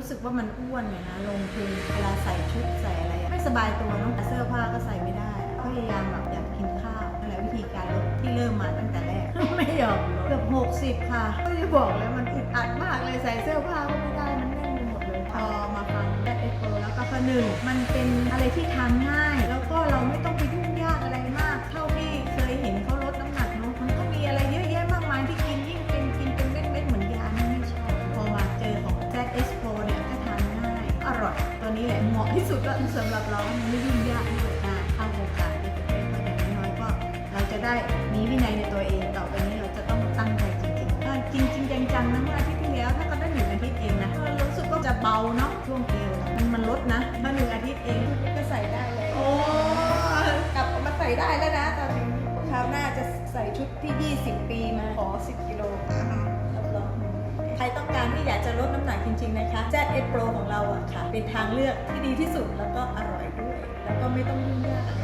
รู้สึกว่ามันอ้วนเนี่ยนะลงทุนเวลาใส่ชุดใส่อะไรไม่สบายตัวน้องแต่เสื้อผ้าก็ใส่ไม่ได้พยายามแบบอยากกินข้าวอะไรวิธีการลดที่เริ่มมาตั้งแต่แรกไม่ยอมลดเกือบ60ค่ะก็จะบอกแล้วมันอึดอัดมากเลยใส่เสื้อผ้าก็ไม่ได้มันแน่นไปหมดเลยพอมาฟังแอดเอโแล้วก็ข้อหนึ่งมันเป็นอะไรที่ทานง่าย นี้แหละเหมาะที่สุดก็สำหรับเรามันไม่ยุ่งยากด้วยนะเข้าโครงการที่จะเป็นเพราะอย่างน้อยๆก็เราจะได้มีวินัยในตัวเองต่อไปนี้เราจะต้องตั้งใจจริงๆก็จริงๆจังๆนะเมื่ออาทิตย์ที่แล้วถ้าก็ได้หนึ่งอาทิตย์เองนะก็รู้สึกก็จะเบาเนาะช่วงเอวมันมันลดนะถ้าหนึ่งอาทิตย์เองก็ใส่ได้เลยโอ้กลับมาใส่ได้แล้วนะตอนนี้คราวหน้าจะใส่ชุดที่ 20 ปีมาขอ 10 กิโลารที่อยากจะลดน้ำหนักจริง ๆ นะคะ ZS Pro ของเราอะค่ะ เป็นทางเลือกที่ดีที่สุดแล้วก็อร่อยด้วย แล้วก็ไม่ต้องยุ่งยากอะไร